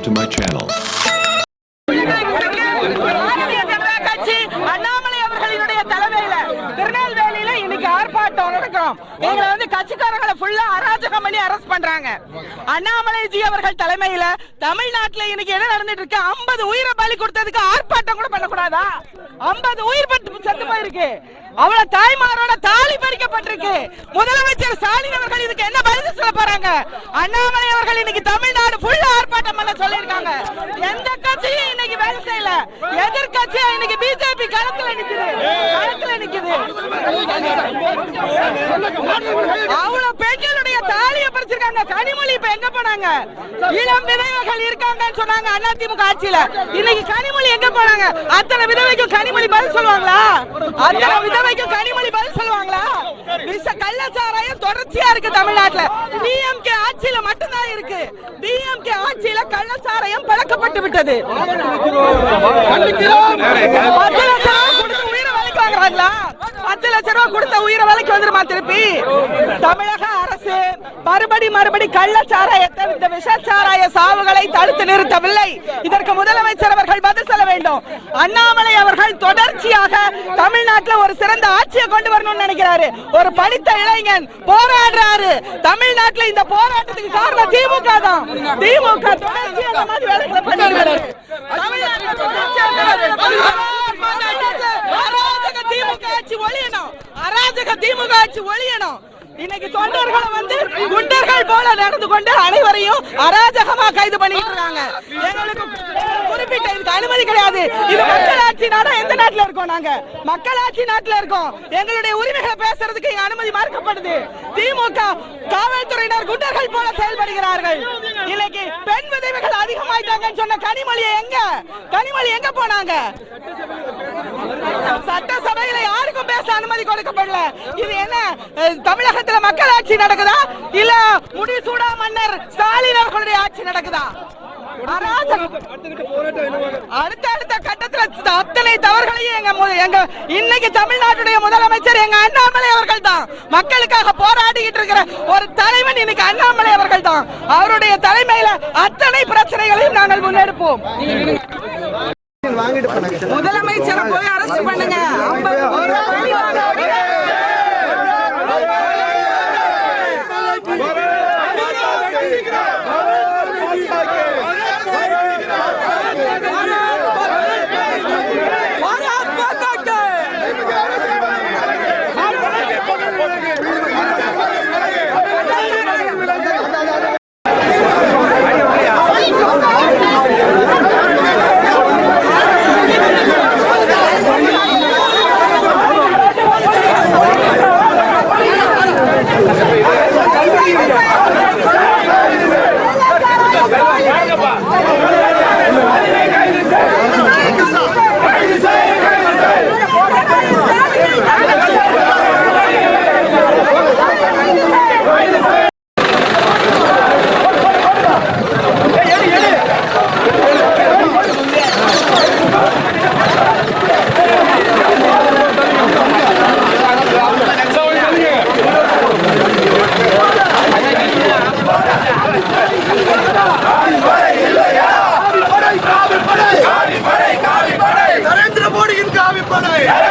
subscribe to my channel. Annamalai திருநெல்வேலியில ஆர்ப்பாட்டம் எங்களை வந்து கட்சிக்காரர்களை ஃபுல்லா அராஜகம் பண்ணி அரெஸ்ட் பண்றாங்க. அண்ணாமலை ஜி அவர்கள் தலைமையில தமிழ்நாட்டுல இன்னைக்கு என்ன நடந்துட்டு இருக்கு? 50 உயிரை பலி கொடுத்ததுக்கு ஆர்ப்பாட்டம் கூட பண்ணக்கூடாதா? 50 உயிர் பட்டு செத்து போயிருக்கு. அவ்வளவு தாய்மாரோட தாலி பறிக்கப்பட்டிருக்கு. முதலமைச்சர் ஸ்டாலின் அவர்கள் இதுக்கு என்ன பதில் சொல்ல போறாங்க? அண்ணாமலை அவர்கள் இன்னைக்கு தமிழ்நாடு சொல்லியிருக்காங்க எந்த கட்சியும் இன்னைக்கு வேலை செய்யல. எதிர்கட்சியா இன்னைக்கு பிஜேபி களத்துல நிக்குது. களத்துல நிக்குது. அவ்வளவு கனிமொழி சொன்னாங்க. இளம் விதவைகள் இருக்காங்கன்னு சொன்னாங்க அதிமுக ஆட்சியில. இன்னைக்கு கனிமொழி எங்க போனாங்க அத்தனை விதவைக்கும் கனிமொழி பதில் சொல்லுவாங்களா? அத்தனை விதவைக்கும் கனிமொழி பதில் சொல்லுவாங்களா? விஷ கள்ளச்சாராயம் தொடர்ச்சியா இருக்கு தமிழ்நாட்டுல. டிஎம்கே ஆட்சியில மட்டும்தான் இருக்கு. டிஎம்கே ஆட்சியில கள்ளச்சாராயம் பழக்கப்பட்டு விட்டது. பத்து லட்சம் ரூபாய் கொடுத்து உயிரை வாங்குறாங்களா? பத்து லட்சம் ரூபாய் கொடுத்த உயிரை விலைக்கு வந்துருமா திருப்பி? தமிழக அரசு. மறுபடி மறுபடி கள்ளச்சாராயத்தை இந்த விஷச்சாராய சாவுகளை தடுத்து நிறுத்தவில்லை. இதற்கு முதலமைச்சர் அவர்கள் பதில் சொல்ல வேண்டும். அண்ணாமலை அவர்கள் தொடர்ச்சியாக தமிழ்நாட்டில் ஒரு சிறந்த ஆட்சியை கொண்டு வரணும்னு நினைக்கிறாரு. ஒரு படித்த இளைஞன் போராடுறாரு. தமிழ்நாட்டில் இந்த போராட்டத்துக்கு காரணம் திமுக தான். திமுக தொடர்ச்சியா இந்த மாதிரி வேலைகளை பண்ணிட்டு வருது. தமிழ்நாட்டுல தொடர்ச்சியா இந்த வேலைகளை பண்ணிட்டு வருது. அராஜக திமுக ஆட்சி ஒழியணும். அராஜக திமுக ஆட்சி ஒழியணும். இன்னைக்கு தொண்டர்களை வந்து குண்டர்கள் போல நடந்து கொண்டு அனைவரையும் அராஜகமா கைது பண்ணிட்டு இருக்காங்க எங்களுக்கு குறிப்பிட்ட இதுக்கு அனுமதி கிடையாது. இது மக்களாட்சி நாடா எந்த நாட்டுல இருக்கோம் நாங்க. மக்களாட்சி நாட்டுல இருக்கோம். எங்களுடைய உரிமைகளை பேசுறதுக்கு இங்க அனுமதி மறுக்கப்படுது. திமுக காவல்துறையினர் குண்டர்கள் போல செயல்படுகிறார்கள். இன்னைக்கு பெண் விதவைகள் அதிகமாயிட்டாங்கன்னு சொன்ன கனிமொழி எங்க? கனிமொழி எங்க போனாங்க? சட்டசபையில யாருக்கும் பேச அனுமதி கொடுக்கப்படல. இது என்ன தமிழகத்துல மக்களாட்சி நடக்குதா? இல்ல முடிசூடா மன்னர் ஸ்டாலின் அவர்களுடைய ஆட்சி நடக்குதா? அடுத்த அடுத்த கட்டத்துல அத்தனை தவறுகளையும் எங்க மு- எங்க இன்னைக்கு தமிழ்நாட்டுடைய முதலமைச்சர் எங்க அண்ணாமலை அவர்கள் தான் மக்களுக்காக போராடிக்கிட்டு இருக்கிற ஒரு தலைவன் இன்னைக்கு அண்ணாமலை அவர்கள் தான் அவருடைய தலைமையில அத்தனை பிரச்சனைகளையும் நாங்கள் முன்னெடுப்போம். முதலமைச்சரை போய் அரசு பண்ணுங்க. ஐம்பது Salve por aí!